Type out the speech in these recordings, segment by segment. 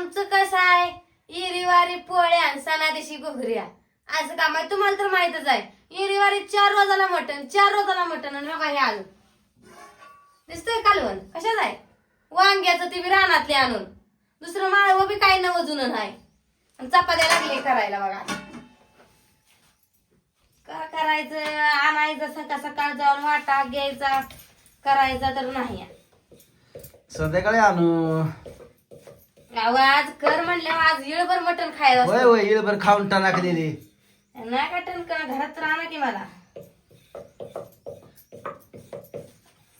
आमचं कसं आहे? इरीवारी पोळ्या आणि सणादिशी घोगऱ्या. असं काम आहे तुम्हाला तर माहितच आहे. इरीवारी चार रोजाला मटण चार रोजाला मटण आणि हो बघा हे आलू. दिसतंय कालवण? कशाच आहे? वांग्याचं ते बी रानातले आणून. दुसरं माळवं बी काही नवं जुनं नाही. आणि चपात्या लागले करायला बघा. का करायचं? आणायचं सकाळ सकाळ जाऊन वाटा घ्यायचा. करायचा तर नाही संध्याकाळी आणू. अहो, आज कर म्हणल्यावर आज येळभर मटण खायला वय वय येळभर खाऊन टाक दिली. नाही का टणकन घरात आणा की मला?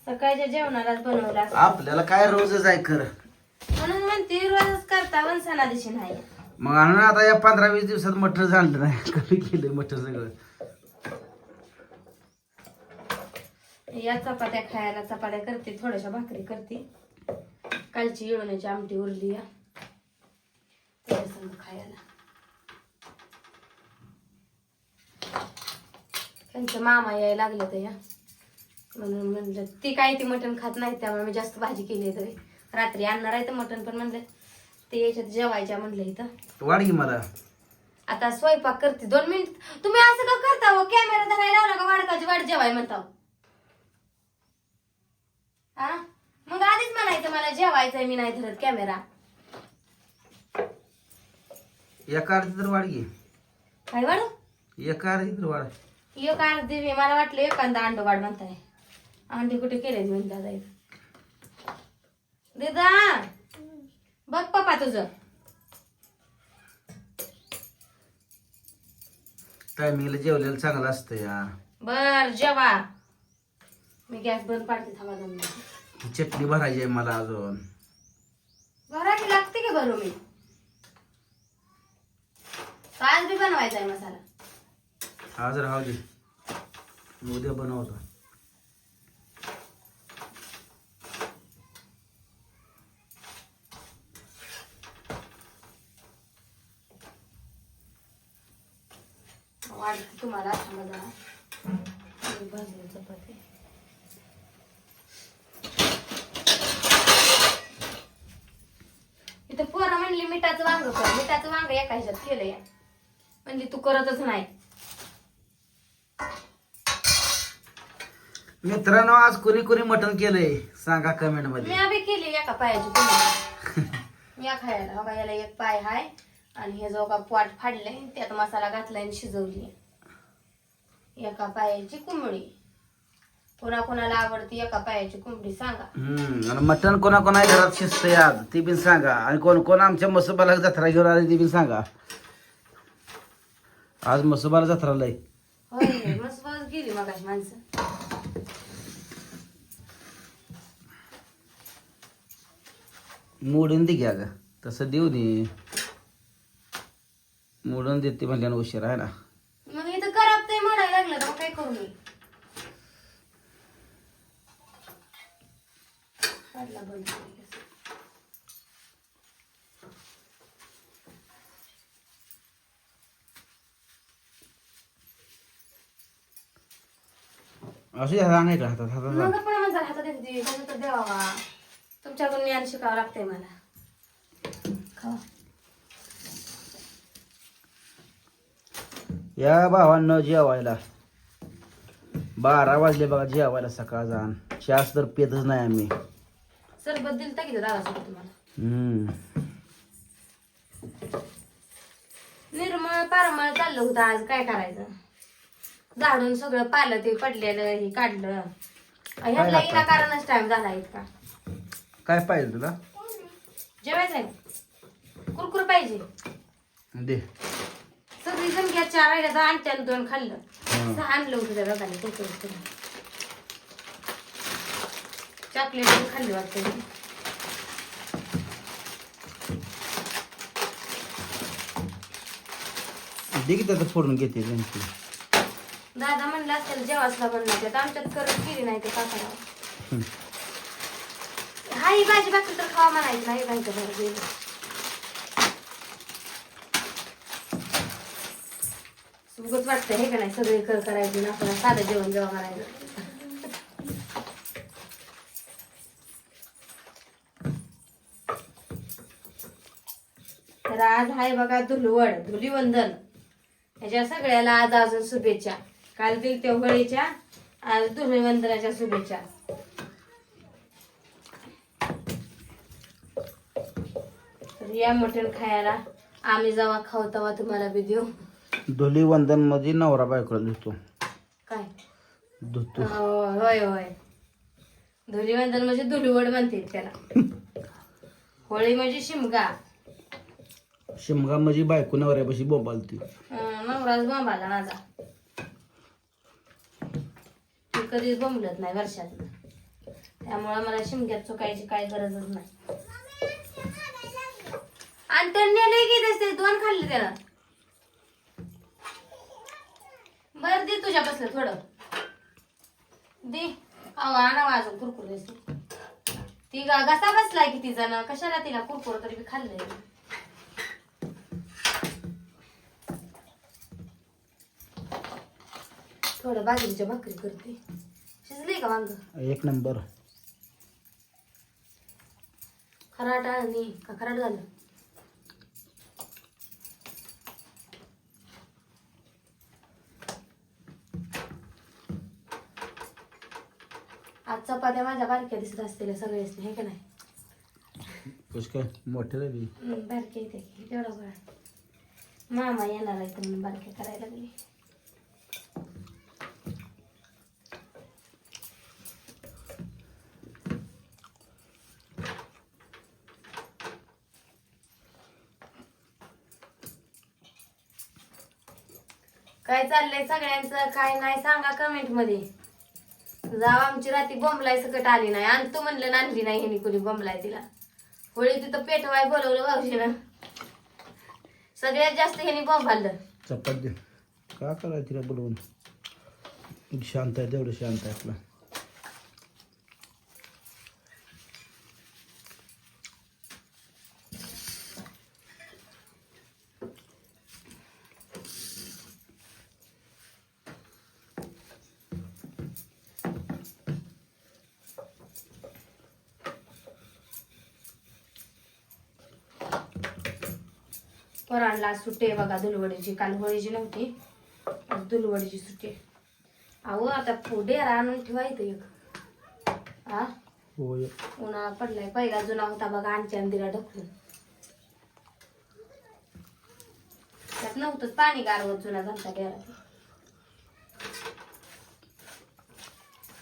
सकाळच्या जेवणालाच बनवलं असं. आपल्याला काय रोजच आहे खरं. म्हणून म्हणते रोजच करता पण सणादिशी नाही. मग आणून आता या पंधरा वीस दिवसात मटर झालं नाही. कमी केलं मटर सगळं. या चपात्या खायला चपात्या करते थोड्याशा भाकरी करते. कालची येळवण्याची आमटी उरली या. त्याच्यासंग खायला त्यांचं मामा यायला लागले तर या. म्हणून म्हणलं ती काय ती मटण खात नाही त्यामुळे मी जास्त भाजी केली तरी. रात्री आणणार आहे तर मटण पण म्हणलं. ते याच्यात जेवायच्या म्हणलं इथं. वाढ की मला. आता स्वयंपाक करते दोन मिनिट. तुम्ही असं का करता हो? कॅमेरा धरायला लावला का? वाडकाची वाट जेवाय म्हणता हो? हा मग आधीच म्हणायचं मला जेवायचंय मी नाही धरत कॅमेरा. एका अर्धी तर वाढ की काय वाढू? एका अर्धी तर वाढ. एक अर्धी मी मला वाटलं एखादा अंड वाढ म्हणताय. अंडे कुठे केले मी दादा इथं? दिदा! बघ पप्पा तुझं. टायमिंगला जेवलेलं चांगलं असतं या. बर जेवा. मी गॅस बंद पाडते थांबा दोन मिनिटं. चटणी भरायची आहे मला अजून. भरावी लागते की भरू मी? आज बी बनवायचा आहे मसाला. आज राहू दे उद्या बनवतो. वाढते तुम्हाला थांबा जरा. मी चपाती. इथं पोरं म्हणली मिठाचं वांग कर. मिठाचं वांग एका ह्याच्यात केलंय. म्हणली तू करतच नाही. मित्रांनो आज कोणी कोणी मटण केलंय? सांगा कमेंट मी मध्ये आम्ही केली एका पायाची तुम्ही या खायला. याला एक पाय हाय आणि हे जो का पोट फाडलंय. त्यात मसाला घातलाय आणि शिजवली एका पायाची कोंबडी. कोणा कोणाला आवडती एका पायाची कोंबडी सांगा. हम्म आणि मटण कोणा कोणा घरात शिजतंय आज ते बिन सांगा. आणि कोण कोण आमच्या मसोबाला जत्रा घेऊन आले ते बिन सांगा. आज मसोबाला जत्रा लय. होय मस्त बस गेली मग माणसं. मोडून दे घ्या ग तसं देऊ दे. मोडून देते म्हणल्यानं उशीर आहे ना. मग इथं खराब ते म्हणायला लागलं तर मग काय करू मी? काढला बंद असू द्या का हातात हातात मग पण माझा हातात येते तर द्यावा तुमच्याकडून ज्ञान शिकावं लागतंय मला. खावा. या भावांना जेवायला. बारा वाजले बघा जेवायला सकाळ जाण. चहाच तर पेतच नाही आम्ही. सरबत दिलं तर किती दादा तुम्हाला. हम्म. निर्मळ पारमळ चाललं होतं आज. काय करायचं? झाडून सगळं पालं ते पडलेलं हे काढलं. लागतं? इना कारणच टाइम झाला इतका. काय पाहिजे तुला? जेवायचं आहे? कुरकुर पाहिजे. दे. सगळी जण घ्या चार वाट्याचा आणत्यानं दोन खाल्लं. हं. सहा आणलं होतं त्या दादाने कुरकुर चॉकलेट पण खाल्ली वाटतं दे की त्याचं फोडून घेते त्यांची दादा म्हणलं असेल जेवासला बनवायचं तर आमच्यात करत केली नाही ते का करावं हं. हा भाजी भाकरी तर खावा म्हणायचं नाही भाजी गेलं. उगच वाटतं हे का नाही सगळे कर करायचे ना आपल्याला साधं जेवण जेव्हा करायचं तर आज आहे बघा धुलवड धुलीवंदन. ह्याच्या सगळ्याला आज अजून शुभेच्छा. काल दिल त्या होळीच्या आज धुलीवंदनाच्या शुभेच्छा. तर या मटण खायला आम्ही जेव्हा खाऊ तेव्हा तुम्हाला बी देऊ धुली वंदनमध्ये नवरा बायकोला धुतो. काय? धुतो. हो, होय होय. धुलीवंदन म्हणजे धुलीवड म्हणते त्याला. होळी म्हणजे शिमगा. शिमगा म्हणजे बायको नवऱ्यापाशी बोंबालती. अं, नवराज बोंबाला माझा. कधीच बोंबलत नाही वर्षात त्यामुळे मला शिमग्यात चुकायची काय गरजच नाही. आणि त्यांनी लई घेत असते दोन खाल्ले त्याला बर दे तुझ्या बसलं थोडं. दे. अहो आणा अजून कुरकुर ती गा- घसा बसलाय किती जण. कशाला तिला कुरकुर तरी बी खाल्लंय. थोडं बाजरीच्या भाकरी करते. शिजली का वांग? एक नंबर. खराट आणि का खराट झालं? आज चपात्या माझ्या बारक्या दिसत असतील सगळेच हे का नाही? काय मोठे राहिली हम्म, बारक्या तेवढा बळा मामा येणार आहे तर म्हणून बारक्या करायला लागली. काय चाललंय सगळ्यांचं? काय नाही सांगा कमेंटमध्ये. जाव आमची राती बोंबलाय सकट आली नाही. आणि तू म्हणलं आणली नाही ह्यानी कोणी बोंबलाय तिला. होळी तिथं पेटवाय बोलवलं भाऊजीनं सगळ्यात जास्त ह्यानी बोंबाललं. हल्लं चपात. दे का करायचं तिला बोलवून? शांत आहे तेवढं शांत आहे आपला. परांडला सुट्टी आहे बघा दुलवडीची काल होळीची नव्हती दुलवडीची सुट्टी आहे. अहो आता डेरा आणून ठेवायचं एक. हा होय. उन्हाळा पडलाय पहिला जुना होता बघा आणच्या अंदिरा ढकलून. त्यात नव्हतंच पाणी गारवत जुना झालता डेरा. ते.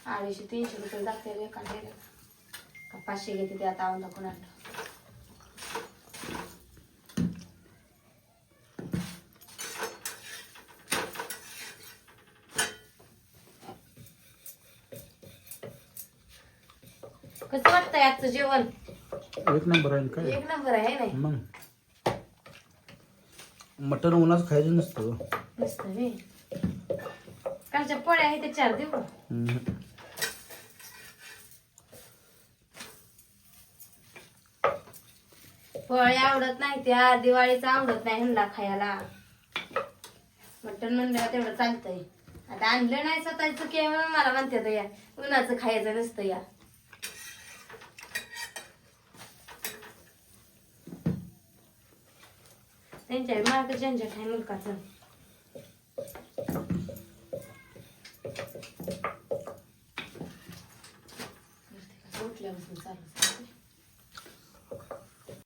अडीचशे तीनशे रुपये एका डेऱ्याला. का पाचशे घेते ते आता औंधा कोणाला? कसं वाटतंय आजचं जेवण? एक नंबर आहे काय? एक नंबर आहे नाही? मग. मटण उन्हाच खायचं नसतं. मस्त कालच्या पोळ्या आहे ते चार देऊ हम्म. पोळ्या आवडत नाही त्या दिवाळीचं आवडत नाही ह्यांना खायला. मटण म्हणलं तेवढं चालतंय. आता आणलं नाही स्वतःच केव्हा मला म्हणतात या उन्हाचं खायचं नसतं या. त्यांच्या मार्ग झंझट आहे मुलकाचं